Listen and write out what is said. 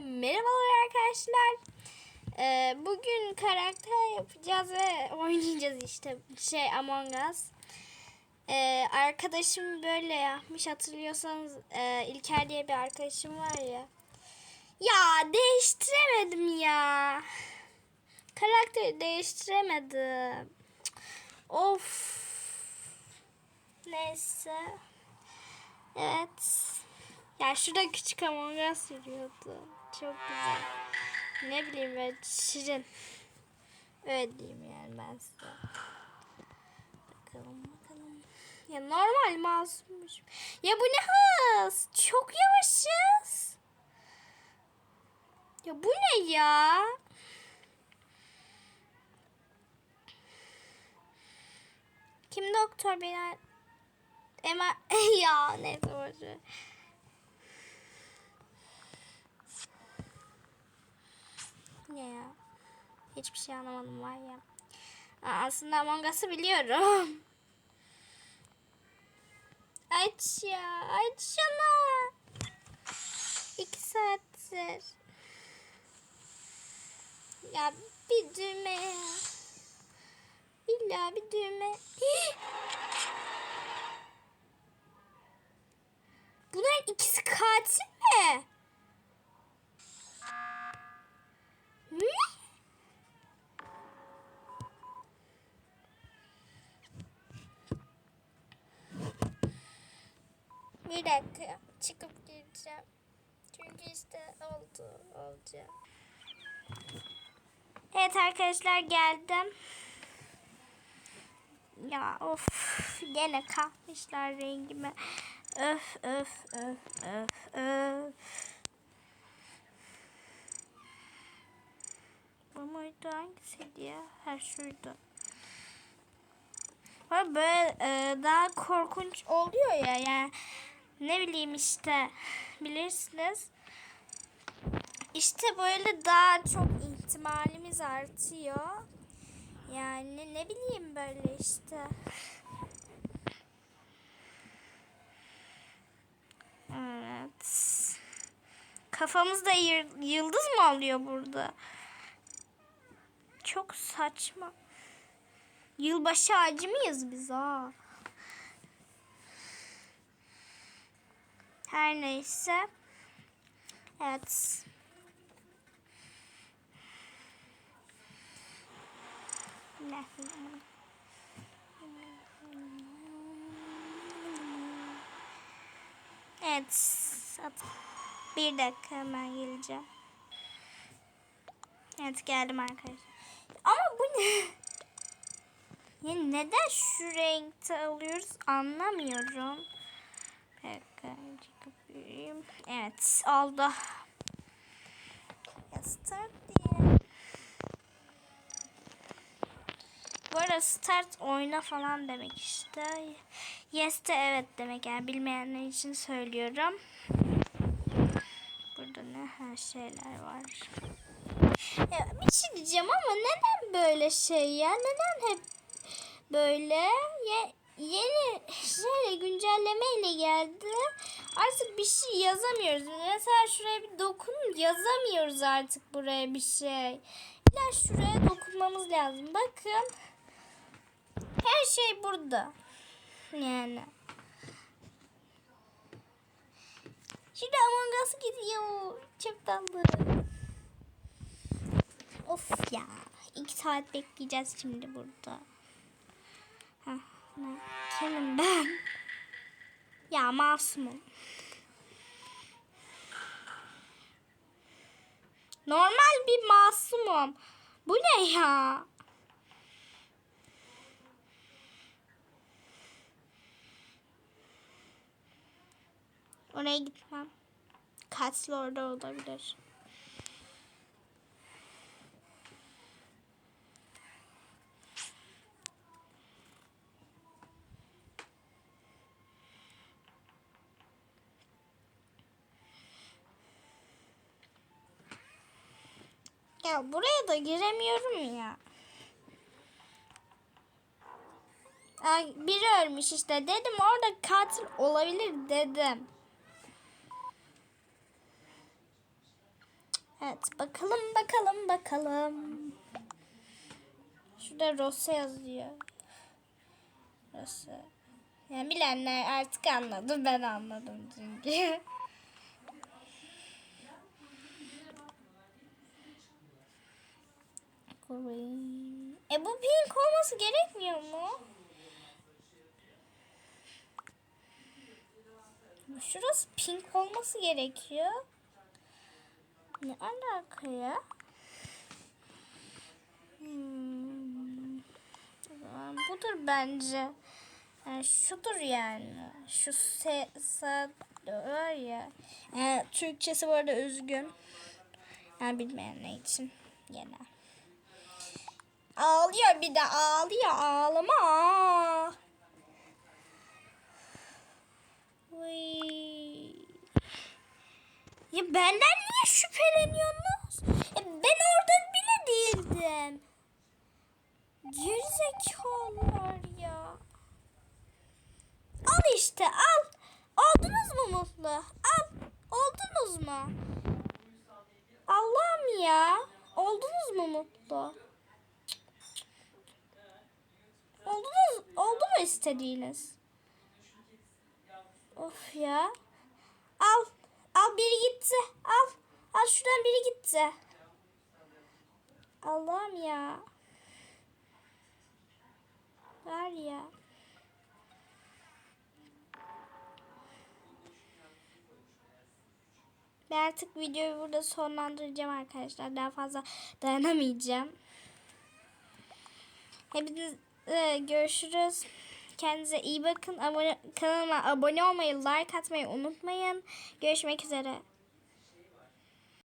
Merhabalar arkadaşlar. Ee, bugün karakter yapacağız ve oynayacağız işte şey Among Us. Ee, arkadaşım böyle yapmış hatırlıyorsanız e, İlker diye bir arkadaşım var ya. Ya değiştiremedim ya. Karakteri değiştiremedim. Of. Neyse. Evet. Ya şurada küçük Among Us yürüyordu. Çok güzel. Ne bileyim böyle şirin. Öyle diyeyim yani ben size. Bakalım bakalım. Ya normal masummuş. Ya bu ne hız? Çok yavaşız. Ya bu ne ya? Kim doktor beni Emma ya ne doğru. Ne ya? Hiçbir şey anlamadım var ya. Aslında Among Us'ı biliyorum. Aç ya. Açsana. İki saattir. Ya bir düğme. İlla bir düğme. Hii! Bunlar ikisi katil mi? Ne? Bir dakika çıkıp geleceğim. Çünkü işte oldu olacak. Evet arkadaşlar geldim. Ya of gene kalkmışlar rengime. Öf öf öf öf öf. Bu muydu hangisiydi ya? Ha şuydu. Böyle e, daha korkunç oluyor ya yani ne bileyim işte bilirsiniz. İşte böyle daha çok ihtimalimiz artıyor. Yani ne bileyim böyle işte. Evet. Kafamızda yıldız mı alıyor burada? Çok saçma. Yılbaşı ağacı mıyız biz ha? Her neyse. Evet. Evet. Bir dakika hemen geleceğim. Evet geldim arkadaşlar. Ama bu ne? Ya neden şu renkte alıyoruz anlamıyorum. Bir dakika çıkıp yürüyeyim. Evet oldu. Start diye. Bu arada start oyna falan demek işte. Yes de evet demek yani bilmeyenler için söylüyorum. Burada ne her şeyler var. Ya bir şey diyeceğim ama neden böyle şey ya? Neden hep böyle? Ya, yeni şeyle güncellemeyle geldi. Artık bir şey yazamıyoruz. Mesela şuraya bir dokun yazamıyoruz artık buraya bir şey. İlla şuraya dokunmamız lazım. Bakın. Her şey burada. Yani. Şurada Among Us gidiyor. Çok tatlı. Of ya. İki saat bekleyeceğiz şimdi burada. Ne? Kimim ben? Ya masumum. Normal bir masumum. Bu ne ya? Oraya gitmem. Katil orada olabilir. Ya buraya da giremiyorum ya. Biri ölmüş işte dedim orada katil olabilir dedim. Evet bakalım bakalım bakalım. Şurada Rosa yazıyor. Rosa. Yani bilenler artık anladı. Ben anladım çünkü. Green. E bu pink olması gerekmiyor mu? Şurası pink olması gerekiyor. Ne alaka ya? Hmm. Budur bence. Yani şudur yani. Şu se var ya. Yani Türkçesi bu arada üzgün. Yani bilmeyenler için gene. Ağlıyor bir de ağlıyor ağlama. Uy. Ya benden niye şüpheleniyorsunuz? E, ben orada bile değildim. Gerizekalılar ya. Al işte al. Oldunuz mu mutlu? Al. Oldunuz mu? Allah'ım ya. Oldunuz mu mutlu? Oldunuz, mu istediğiniz? Of ya. Al. Al biri gitti. Al. Al şuradan biri gitti. Allah'ım ya. Var ya. Ben artık videoyu burada sonlandıracağım arkadaşlar. Daha fazla dayanamayacağım. Hepiniz e, görüşürüz. Kendinize iyi bakın. Abone, kanalıma abone olmayı, like atmayı unutmayın. Görüşmek üzere.